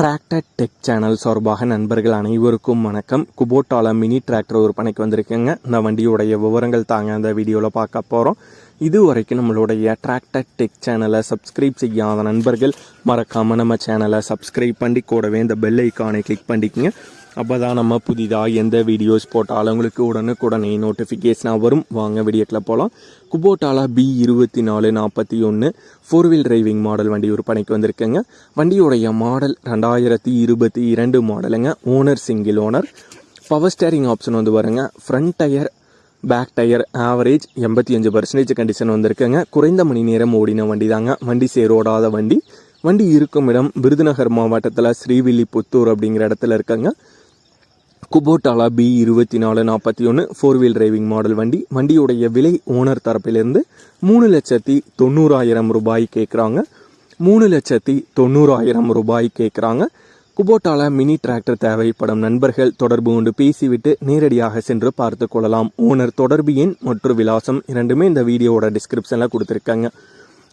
Tractor tech channel சார்பாக நண்பர்கள் அனைவருக்கும் வணக்கம். குபோட்டால மினி டிராக்டர் ஒரு பணிக்கு வந்திருக்குங்க. இந்த வண்டியுடைய விவரங்கள் தாங்க அந்த வீடியோவில் பார்க்க போகிறோம் இது வரைக்கும் நம்மளுடைய டிராக்டர் டெக் சேனலை சப்ஸ்கிரைப் செய்யாத நண்பர்கள் மறக்காமல் நம்ம சேனலை சப்ஸ்கிரைப் பண்ணி கூடவே இந்த பெல் ஐக்கானை கிளிக் பண்ணிக்கோங்க. அப்போ தான் நம்ம புதிதாக எந்த வீடியோஸ் போட்டாலும் உங்களுக்கு உடனுக்குடனே நோட்டிஃபிகேஷனாக வரும். வாங்க வீடியோக்கில் போகலாம் குபோட்டாலா பி இருபத்தி நாலு நாற்பத்தி ஒன்று ஃபோர் வீல் டிரைவிங் மாடல் வண்டி ஒரு பணிக்கு வந்திருக்குங்க. வண்டியுடைய மாடல் ரெண்டாயிரத்தி இருபத்தி இரண்டு மாடலுங்க owner single owner power steering option வந்து வருங்க front tyre back tyre average எண்பத்தி அஞ்சு பர்சன்டேஜ் கண்டிஷன் வந்திருக்குங்க. குறைந்த மணி நேரம் ஓடின வண்டி தாங்க வண்டி சேரோடாத வண்டி. வண்டி இருக்கும் இடம் விருதுநகர் மாவட்டத்தில் ஸ்ரீவில்லிபுத்தூர் அப்படிங்கிற இடத்துல இருக்குங்க. குபோட்டாலா பி இருபத்தி நாலு நாற்பத்தி ஒன்று ஃபோர் வீல் டிரைவிங் மாடல் வண்டி. வண்டியுடைய விலை ஓனர் தரப்பிலிருந்து மூணு லட்சத்தி தொண்ணூறாயிரம் ரூபாய் கேட்குறாங்க மூணு லட்சத்தி தொண்ணூறாயிரம் ரூபாய் கேட்குறாங்க குபோட்டால மினி டிராக்டர் தேவைப்படும் நண்பர்கள் தொடர்பு கொண்டு பேசிவிட்டு நேரடியாக சென்று பார்த்து கொள்ளலாம். ஓனர் தொடர்பு எண் மற்றும் விலாசம் இரண்டுமே இந்த வீடியோவோட டிஸ்கிரிப்ஷனில் கொடுத்துருக்காங்க.